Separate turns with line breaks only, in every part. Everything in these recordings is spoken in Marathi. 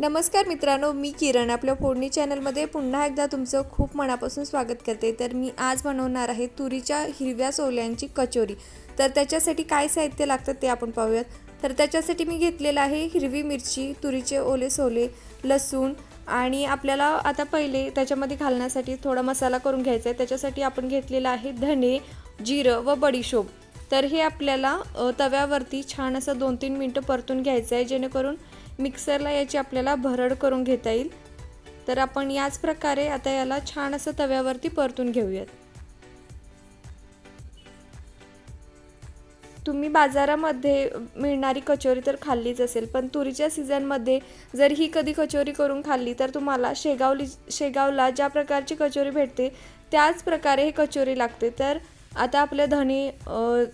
नमस्कार मित्रांनो मी किरण आपल्या फोडणी चॅनलमध्ये पुन्हा एकदा तुमचं खूप मनापासून स्वागत करते. तर मी आज बनवणार आहे तुरीच्या हिरव्या सोल्यांची कचोरी. तर त्याच्यासाठी काय साहित्य लागतं ते आपण पाहूयात. तर त्याच्यासाठी मी घेतलेलं आहे हिरवी मिरची तुरीचे ओले सोले लसूण आणि आपल्याला आता पहिले त्याच्यामध्ये घालण्यासाठी थोडा मसाला करून घ्यायचा आहे. त्याच्यासाठी आपण घेतलेलं आहे धणे जिरं व बडीशोप. तर हे आपल्याला तव्यावरती छान असं दोन तीन मिनटं परतून घ्यायचं आहे जेणेकरून मिक्सरला याची आपल्याला भरड करून घेता येईल. तर आपण याच प्रकारे आता याला छान असं तव्यावरती परतून घेऊयात. तुम्ही बाजारामध्ये मिळणारी कचोरी तर खाल्लीच असेल पण तुरीच्या सीझनमध्ये जर ही कधी कचोरी करून खाल्ली तर तुम्हाला शेगावली शेगावला ज्या प्रकारची कचोरी भेटते त्याच प्रकारे ही कचोरी लागते. तर आता आपले धणे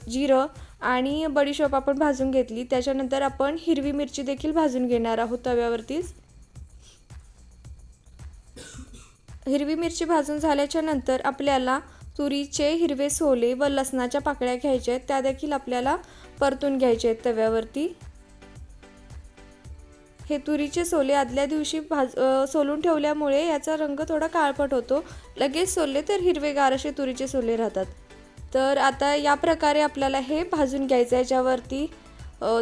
जिरं आणि बडीशोप आपण भाजून घेतली. त्याच्यानंतर आपण हिरवी मिरची देखील भाजून घेणार आहोत तव्यावरतीच. हिरवी मिरची भाजून झाल्याच्यानंतर आपल्याला तुरीचे हिरवे सोले व लसणाच्या पाकळ्या घ्यायच्या आहेत. त्या देखील आपल्याला परतून घ्यायचे आहेत तव्यावरती. हे तुरीचे सोले आदल्या दिवशी भाज सोलून ठेवल्यामुळे याचा रंग थोडा काळपट होतो. लगेच सोलले तर हिरवेगार असे तुरीचे सोले राहतात. तर आता या प्रकारे आपल्याला हे भाजून घ्यायचं आहे याच्यावरती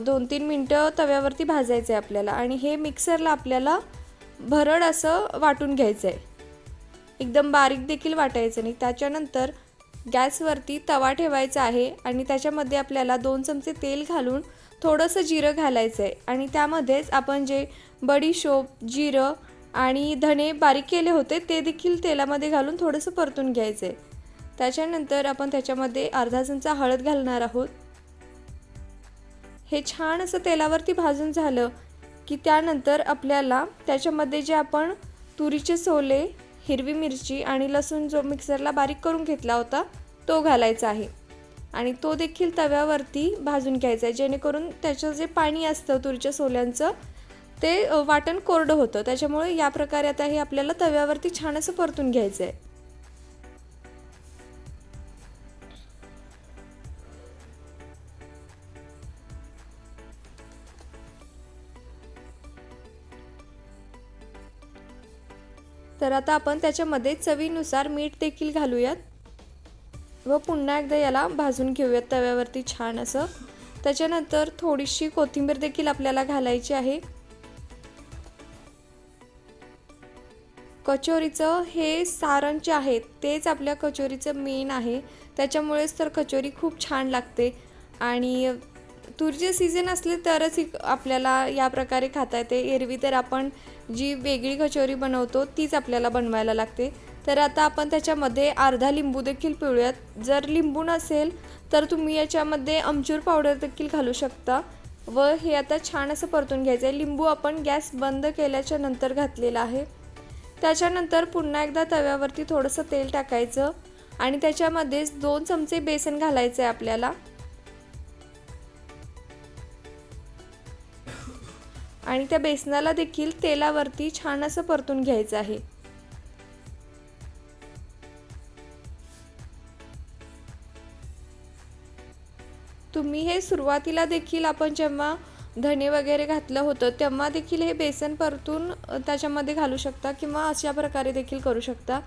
दोन तीन मिनटं तव्यावरती भाजायचं आहे आपल्याला. आणि हे मिक्सरला आपल्याला भरड असं वाटून घ्यायचं आहे एकदम बारीक देखील वाटायचं नाही. त्याच्यानंतर गॅसवरती तवा ठेवायचा आहे आणि त्याच्यामध्ये आपल्याला दोन चमचे तेल घालून थोडंसं जिरं घालायचं आहे आणि त्यामध्येच आपण जे बडीशोप जिरं आणि धणे बारीक केले होते ते देखील तेलामध्ये घालून थोडंसं परतून घ्यायचं आहे त्याच्यानंतर आपण त्याच्यामध्ये अर्धा चमचा हळद घालणार आहोत. हे छान असं तेलावरती भाजून झालं की त्यानंतर आपल्याला त्याच्यामध्ये जे आपण तुरीचे सोले हिरवी मिरची आणि लसूण जो मिक्सरला बारीक करून घेतला होता तो घालायचा आहे. आणि तो देखील तव्यावरती भाजून घ्यायचा आहे. जेणेकरून त्याचं जे पाणी असतं तुरीच्या सोल्यांचं ते वाटण कोरडं होतं. त्याच्यामुळे या प्रकारे आता हे आपल्याला तव्यावरती छान असं परतून घ्यायचं आहे. तर आता आपण त्याच्यामध्ये चवीनुसार मीठ देखील घालूयात. व पुन्हा एकदा याला भाजून घेऊयात तव्यावरती छान असं. त्याच्यानंतर थोडीशी कोथिंबीर देखील आपल्याला घालायची आहे. कचोरीचं हे सारण जे आहे तेच आपल्या कचोरीचं मेन आहे. त्याच्यामुळेच तर कचोरी खूप छान लागते. आणि तुरीचे सीझन असले तरच ही आपल्याला या प्रकारे खाता येते. एरवी तर आपण जी वेगळी कचोरी बनवतो तीच आपल्याला बनवायला लागते. तर आता आपण त्याच्यामध्ये अर्धा लिंबू देखील पिळूयात. जर लिंबू नसेल तर तुम्ही याच्यामध्ये आमचूर पावडर देखील घालू शकता. व हे आता छान असं परतून घ्यायचं आहे लिंबू आपण गॅस बंद केल्याच्यानंतर घातलेला आहे. त्याच्यानंतर पुन्हा एकदा तव्यावरती थोडंसं तेल टाकायचं आणि त्याच्यामध्येच दोन चमचे बेसन घालायचं आहे आपल्याला. आणि त्या बेसनाला देखील तेलावरती छान असं परतून घ्यायचं आहे. तुम्ही हे सुरुवातीला देखील आपण जेव्हा धने वगैरे घातलं होतं तेव्हा देखील हे बेसन परतून त्याच्यामध्ये घालू शकता किंवा अशा प्रकारे देखील करू शकता.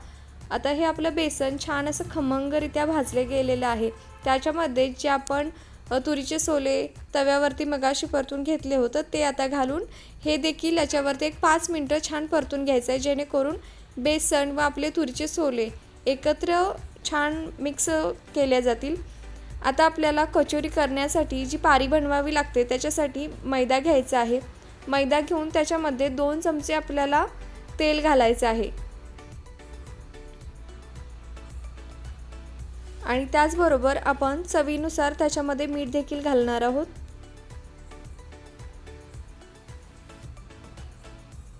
आता हे आपलं बेसन छान असं खमंगरित्या भाजले गेलेलं आहे. त्याच्यामध्ये जे आपण तुरीचे सोले तव्यावरती मगाशी परतून घेतले होतं ते आता घालून हे देखील याच्यावरती एक पाच मिनटं छान परतून घ्यायचं आहे जेणेकरून बेसन व आपले तुरीचे सोले एकत्र छान मिक्स केल्या जातील. आता आपल्याला कचोरी करण्यासाठी जी पारी बनवावी लागते त्याच्यासाठी मैदा घ्यायचा आहे. मैदा घेऊन त्याच्यामध्ये दोन चमचे आपल्याला तेल घालायचं आहे. आणि त्याचबरोबर आपण चवीनुसार त्याच्यामध्ये मीठ देखील घालणार आहोत.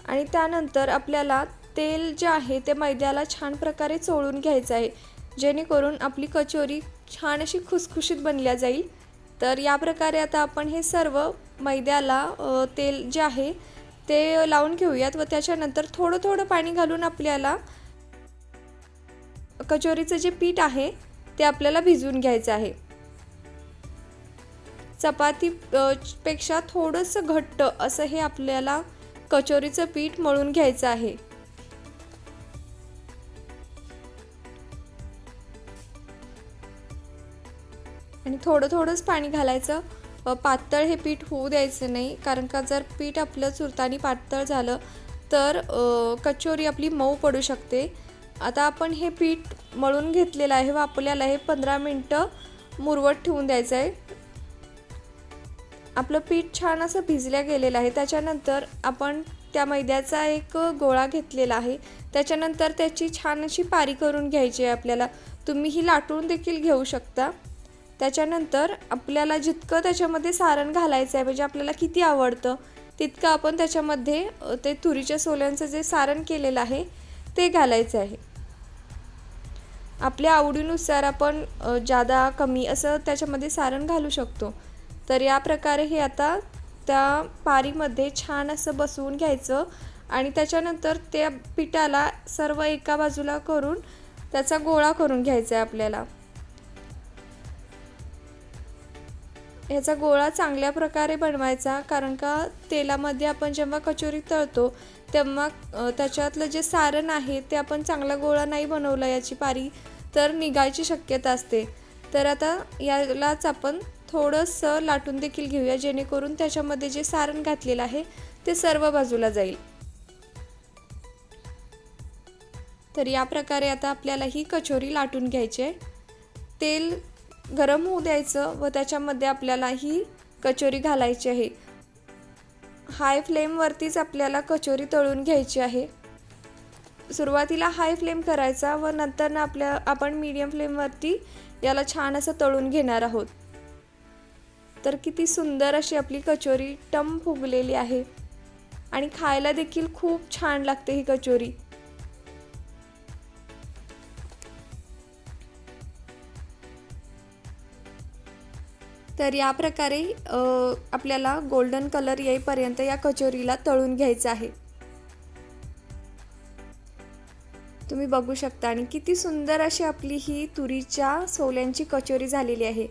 आणि त्यानंतर आपल्याला तेल जे आहे ते मैद्याला छान प्रकारे चोळून घ्यायचं आहे. जेणेकरून आपली कचोरी छान अशी खुसखुशीत बनल्या जाईल. तर या प्रकारे आता आपण हे सर्व मैद्याला तेल जे आहे ते लावून घेऊयात व त्याच्यानंतर थोडं थोडं पाणी घालून आपल्याला कचोरीचं जे पीठ आहे ते आपल्याला भिजवून घ्यायचं आहे. चपाती पेक्षा थोडंसं घट्ट असं हे आपल्याला कचोरीचं पीठ मळून घ्यायचं आहे. आणि थोडं थोडंच पाणी घालायचं. पातळ हे पीठ होऊ द्यायचं नाही कारण का जर पीठ आपलं चुरतानी पातळ झालं तर कचोरी आपली मऊ पडू शकते. आता आपण हे पीठ मळून घेतलेलं आहे व आपल्याला हे पंधरा मिनटं मुरवत ठेवून द्यायचं आहे. आपलं पीठ छान असं भिजल्या गेलेलं आहे. त्याच्यानंतर आपण त्या मैद्याचा एक गोळा घेतलेला आहे. त्याच्यानंतर त्याची छान अशी पारी करून घ्यायची आहे आपल्याला. तुम्ही ही लाटून देखील घेऊ शकता. त्याच्यानंतर आपल्याला जितकं त्याच्यामध्ये सारण घालायचं आहे म्हणजे आपल्याला किती आवडतं तितकं आपण त्याच्यामध्ये ते तुरीच्या सोल्यांचं जे सारण केलेलं आहे ते घालायचं आहे. आपल्या आवडीनुसार आपण जादा कमी असं त्याच्यामध्ये सारण घालू शकतो. तर या प्रकारे हे आता त्या पारीमध्ये छान असं बसवून घ्यायचं आणि त्याच्यानंतर त्या पिठाला सर्व एका बाजूला करून त्याचा गोळा करून घ्यायचा आहे आपल्याला. ह्याचा गोळा चांगल्या प्रकारे बनवायचा कारण का तेलामध्ये आपण जेव्हा कचोरी तळतो तेव्हा त्याच्यातलं जे सारण आहे ते आपण चांगला गोळा नाही बनवला याची पारी तर निघायची शक्यता असते. तर आता यालाच आपण थोडंसं लाटून देखील घेऊया जेणेकरून त्याच्यामध्ये जे सारण घातलेलं आहे ते सर्व बाजूला जाईल. तर या प्रकारे आता आपल्याला ही कचोरी लाटून घ्यायची आहे. तेल गरम होऊ द्यायचं व त्याच्यामध्ये आपल्याला ही कचोरी घालायची आहे. हाय फ्लेमवरतीच आपल्याला कचोरी तळून घ्यायची आहे. सुरुवातीला हाय फ्लेम करायचा व नंतर आपल्या आपण मीडियम फ्लेमवरती याला छान असं तळून घेणार आहोत. तर किती सुंदर अशी आपली कचोरी टम फुगलेली आहे. आणि खायला देखील खूप छान लागते ही कचोरी. तर या प्रकारे आपल्याला गोल्डन कलर येईपर्यंत या कचोरीला तळून घ्यायचं आहे. तुम्ही बघू शकता. आणि किती सुंदर अशी आपली ही तुरीच्या सोल्यांची कचोरी झालेली आहे.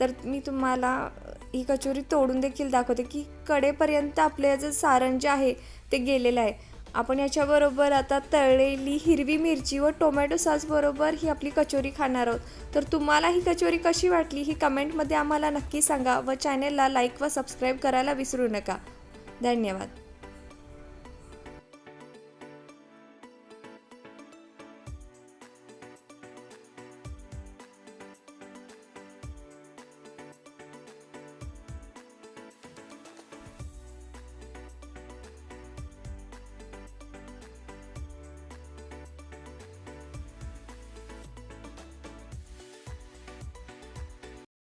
तर मी तुम्हाला ही कचोरी तोडून देखील दाखवते की कडेपर्यंत आपलं याचं सारण जे आहे ते गेलेलं आहे. आपण याच्याबरोबर आता तळलेली हिरवी मिरची व टोमॅटो सॉसबरोबर ही आपली कचोरी खाणार आहोत. तर तुम्हाला ही कचोरी कशी वाटली ही कमेंटमध्ये आम्हाला नक्की सांगा व चॅनेलला लाईक व सबस्क्राईब करायला विसरू नका. धन्यवाद.